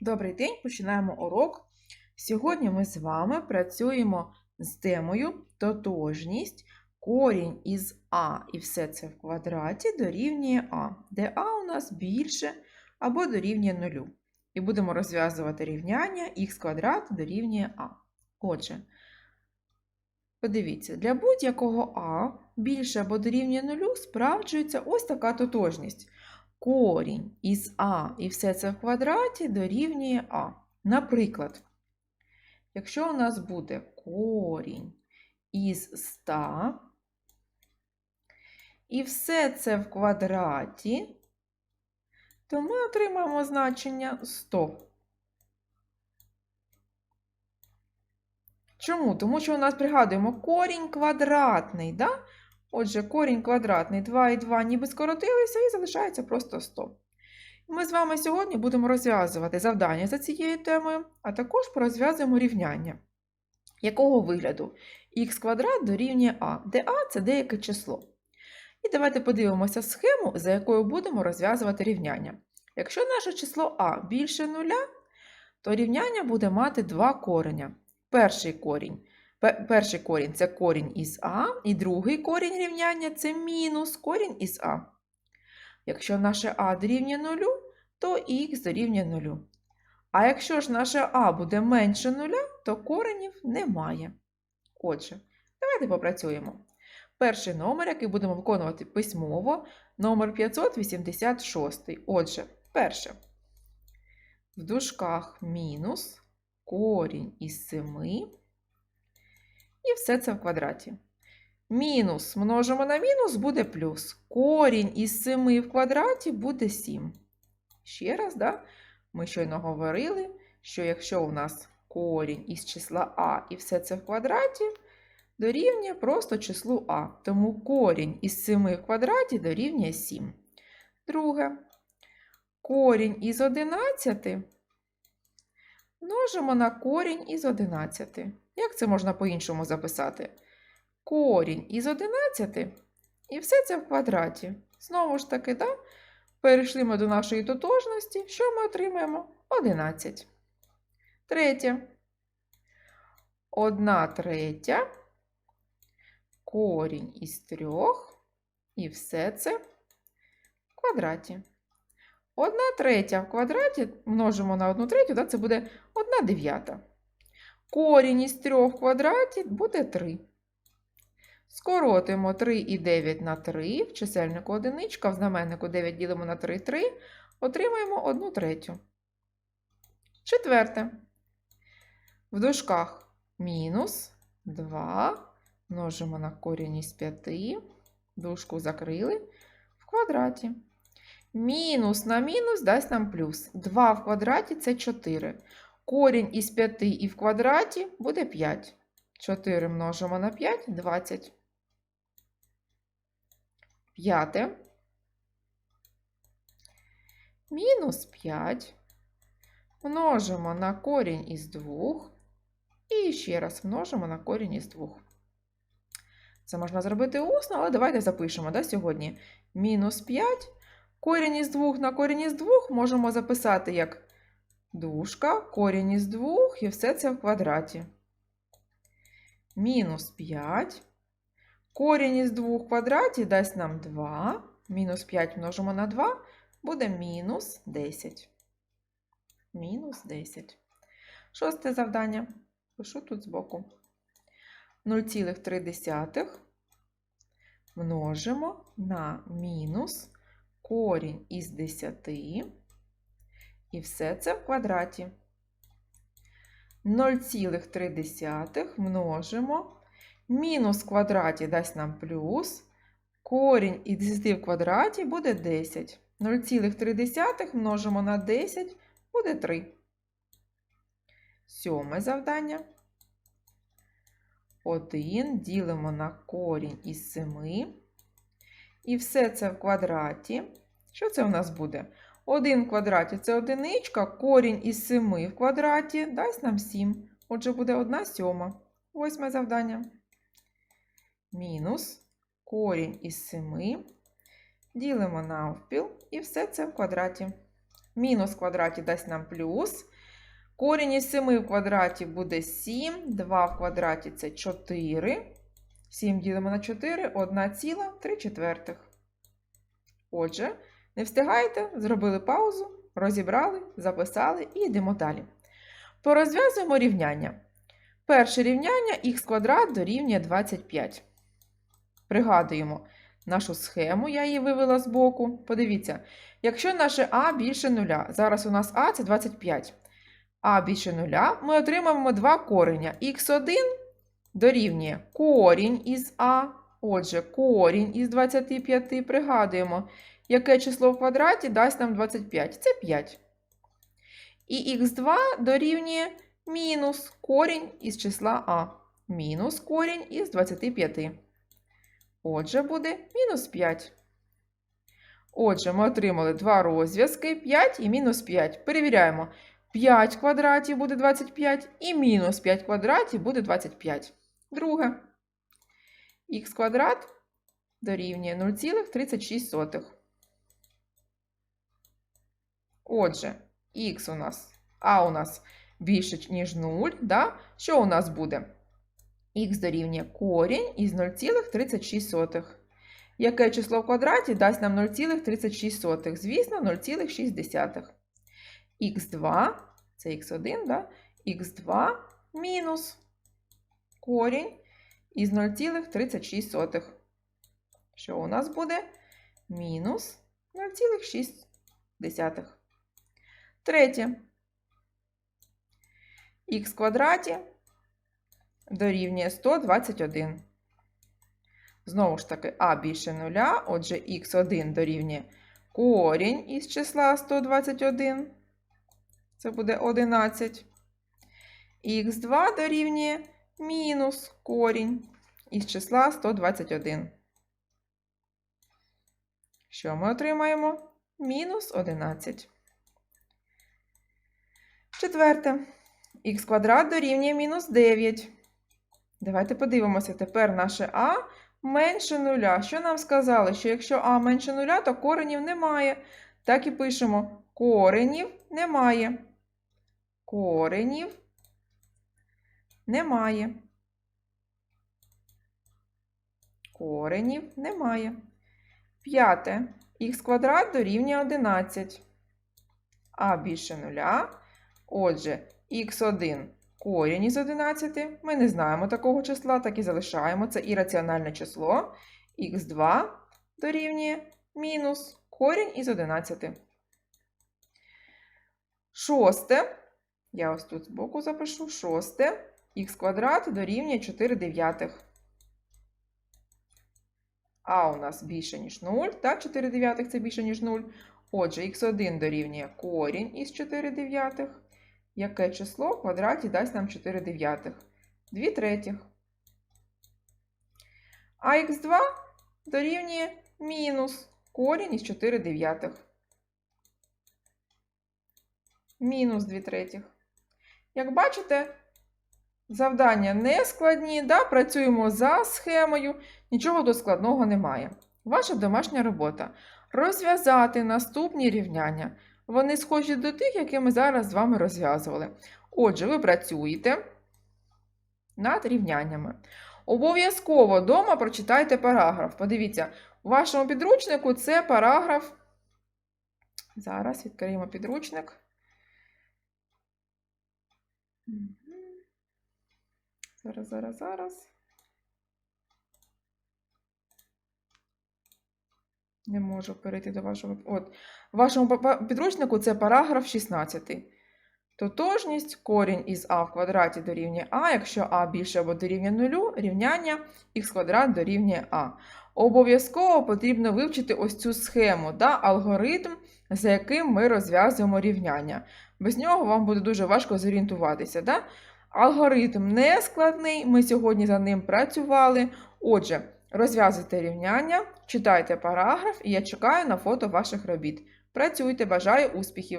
Добрий день, починаємо урок. Сьогодні ми з вами працюємо з темою тотожність. Корінь із А і все це в квадраті дорівнює А, де А у нас більше або дорівнює нулю. І будемо розв'язувати рівняння х квадрат дорівнює А. Отже, подивіться, для будь-якого А більше або дорівнює нулю справджується ось така тотожність. Корінь із А і все це в квадраті дорівнює А. Наприклад, якщо у нас буде корінь із 100, і все це в квадраті, то ми отримаємо значення 100. Чому? Тому що у нас пригадуємо корінь квадратний. Да? Отже, корінь квадратний 2 і 2 ніби скоротилися і залишається просто 100. Ми з вами сьогодні будемо розв'язувати завдання за цією темою, а також порозв'язуємо рівняння. Якого вигляду? х квадрат дорівнює а, де а це деяке число. І давайте подивимося схему, за якою будемо розв'язувати рівняння. Якщо наше число а більше нуля, то рівняння буде мати два кореня. Перший корінь Перший корінь це корінь із А, і другий корінь рівняння це мінус корінь із А. Якщо наше А дорівнює нулю, то х дорівнює нулю. А якщо ж наше А буде менше нуля, то коренів немає. Отже, давайте попрацюємо. Перший номер, який будемо виконувати письмово, номер 586. Отже, перше. В дужках мінус корінь із 7 і все це в квадраті. Мінус множимо на мінус буде плюс. Корінь із 7 в квадраті буде 7. Ще раз, да? ми щойно говорили, що якщо у нас корінь із числа А і все це в квадраті, дорівнює просто числу А. Тому корінь із 7 в квадраті дорівнює 7. Друге. Корінь із 11 множимо на корінь із 11. Як це можна по-іншому записати? Корінь із 11 і все це в квадраті. Знову ж таки, да? перейшли ми до нашої тотожності. Що ми отримаємо? 11. Третє. 1 третя. Корінь із 3. І все це в квадраті. 1 третя в квадраті множимо на 1 третю, да, це буде 1 дев'ята. Корінь із 3 в буде 3. Скоротимо 3 і 9 на 3, в чисельнику одиничка, в знаменнику 9 ділимо на 3, 3, отримаємо 1 третю. Четверте. В дужках мінус 2, множимо на корінь із 5, дужку закрили, в квадраті. Мінус на мінус дасть нам плюс. 2 в квадраті це 4. Корінь із 5 і в квадраті буде 5. 4 множимо на 5 – 20. П'яте. Мінус 5. Множимо на корінь із 2. І ще раз множимо на корінь із 2. Це можна зробити усно, але давайте запишемо да, сьогодні. Мінус 5. Корінь із 2 на корінь із 2 можемо записати як дужка, корінь із 2 і все це в квадраті. Мінус 5. Корінь із 2 в квадраті дасть нам 2. Мінус 5 множимо на 2, буде мінус 10. Мінус 10. Шосте завдання. Пишу тут збоку. 0,3 множимо на мінус корінь із 10. І все це в квадраті. 0,3 множимо. Мінус в квадраті дасть нам плюс. Корінь із 10 в квадраті буде 10. 0,3 множимо на 10 буде 3. Сьоме завдання. 1 ділимо на корінь із 7. І все це в квадраті. Що це у нас буде? 1 в квадраті це одиничка, корінь із 7 в квадраті дасть нам 7. Отже, буде 1 сьома. Восьме завдання. Мінус корінь із 7. Ділимо навпіл і все це в квадраті. Мінус в квадраті дасть нам плюс. Корінь із 7 в квадраті буде 7. 2 в квадраті це 4. 7 ділимо на 4, 1,3 четвертих. Отже, не встигаєте, зробили паузу, розібрали, записали і йдемо далі. Порозв'язуємо рівняння. Перше рівняння х квадрат дорівнює 25. Пригадуємо нашу схему, я її вивела з боку. Подивіться, якщо наше а більше нуля, зараз у нас а це 25. А більше нуля, ми отримаємо два кореня. х1 дорівнює корінь із а. Отже, корінь із 25 пригадуємо, яке число в квадраті дасть нам 25. Це 5. І х2 дорівнює мінус корінь із числа а. Мінус корінь із 25. Отже, буде мінус 5. Отже, ми отримали два розв'язки 5 і мінус 5. Перевіряємо. 5 квадратів буде 25 і мінус 5 квадратів буде 25. Друге. Х квадрат дорівнює 0,36. Отже, х у нас, а у нас більше, ніж 0. Да? Що у нас буде? Х дорівнює корінь із 0,36. Яке число в квадраті дасть нам 0,36? Звісно, 0,6. х2, це х1, да? х2 мінус корінь із 0,36. Що у нас буде? Мінус 0,6. Третє. х квадраті дорівнює 121. Знову ж таки, а більше нуля, отже, х1 дорівнює корінь із числа 121. Це буде 11. І х2 дорівнює мінус корінь із числа 121. Що ми отримаємо? Мінус 11. Четверте. х квадрат дорівнює мінус 9. Давайте подивимося тепер наше а менше нуля. Що нам сказали? Що якщо а менше нуля, то коренів немає. Так і пишемо: коренів немає. Коренів немає. Коренів немає. П'яте. Х квадрат дорівнює 11. А більше нуля. Отже, х1 корінь із 11. Ми не знаємо такого числа, так і залишаємо. Це ірраціональне число. х2 дорівнює мінус корінь із 11. Шосте. Я ось тут збоку запишу. Шосте. Х квадрат дорівнює 4 дев'ятих. А у нас більше, ніж 0. Так, 4 дев'ятих це більше, ніж 0. Отже, х1 дорівнює корінь із 4 дев'ятих. Яке число в квадраті дасть нам 4 дев'ятих? 2 третіх. А х2 дорівнює мінус корінь із 4 дев'ятих. Мінус 2 третіх. Як бачите, завдання не складні, да? працюємо за схемою, нічого тут складного немає. Ваша домашня робота розв'язати наступні рівняння. Вони схожі до тих, які ми зараз з вами розв'язували. Отже, ви працюєте над рівняннями. Обов'язково вдома прочитайте параграф. Подивіться, у вашому підручнику це параграф. Зараз відкриємо підручник. Зараз, зараз, зараз. Не можу перейти до вашого. От, в вашому підручнику це параграф 16. Тотожність корінь із а в квадраті дорівнює а, якщо а більше або дорівнює нулю, рівняння х квадрат дорівнює а. Обов'язково потрібно вивчити ось цю схему, да, алгоритм, за яким ми розв'язуємо рівняння. Без нього вам буде дуже важко зорієнтуватися. Да? Алгоритм не складний, ми сьогодні за ним працювали. Отже, розв'язуйте рівняння, читайте параграф, і я чекаю на фото ваших робіт. Працюйте, бажаю успіхів!